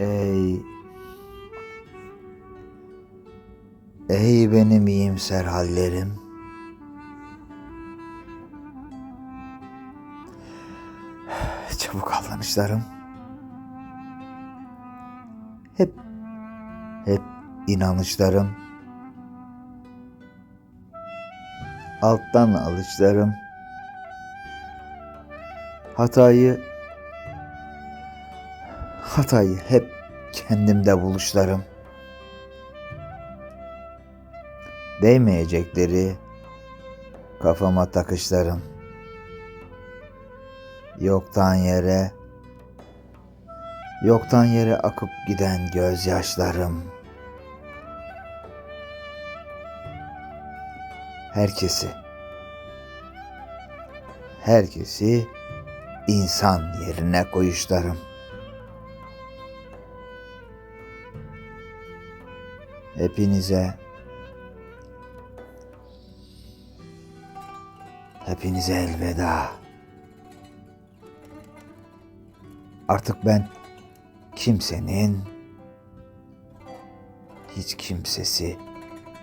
Ey Ey benim iyimser hallerim. Çabuk avlanışlarım. Hep hep inanışlarım. Alttan alışlarım. Hatayı hatayı hep kendimde buluşlarım. Değmeyecekleri kafama takışlarım. Yoktan yere yoktan yere akıp giden gözyaşlarım. Herkesi herkesi insan yerine koyuşlarım. Hepinize Hepinize elveda. Artık ben kimsenin hiç kimsesi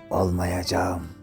olmayacağım.